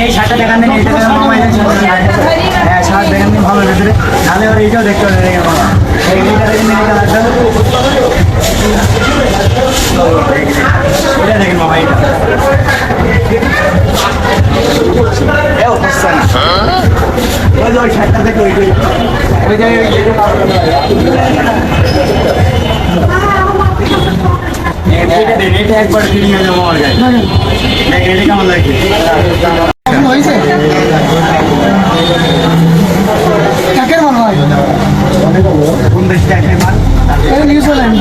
এই শার্টটা দেখান মামা হ্যাঁ শার্ট দেখান ভালো ভেতরে তাহলে ওর দেখতে হবে এইটা এটা দেখেন না ওই শার্টটা দেখো, ওই যে ওই এটা দেন এটা একবার কিনে নিয়ে আমার গায়ে। দেখ এটা কেমন লাগছে? হয়েছে? কাকের মাল ভাই কোন দেশ চাকরি মাল এই নিউজিল্যান্ড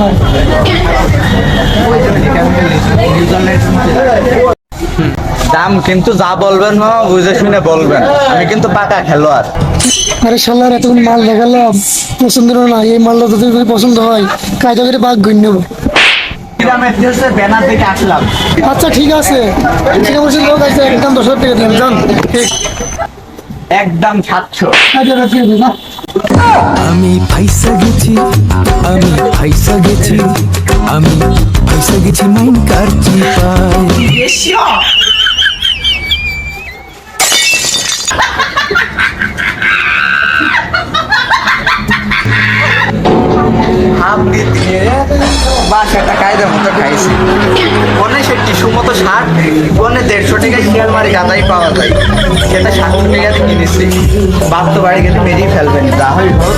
দাম কিন্তু যা বলবেন না বুঝে শুনে বলবেন। আমি কিন্তু পাকা খেলোয়াড়। আরে শালার এতক্ষণ মাল দেখালাম। পছন্দ না এই মালটা তোদের পছন্দ হয় কায়দা করে বাঘ গণ্য। আচ্ছা ঠিক আছে। লোক আছে একদম দশ হাজার টাকা দিলাম জান ঠিক। একদম সাতশো। না আমি ফাইসা গেছি আমি ফাইসা গেছি আমি ফাইসা গেছি মাইন কার চিপায়। হাফ দিয়ে দিয়ে বাসাটা কায়দা মতো খাইছি। কোনে সে টিসু মতো ষাট কোনে দেড়শো টাকায় শিয়াল মারি গাদাই পাওয়া যায়। সেটা সাতশো টাকাতে কিনেছি। বাপ বাড়ি গেলে মেরেই ফেলবেন, যা হয় হোক।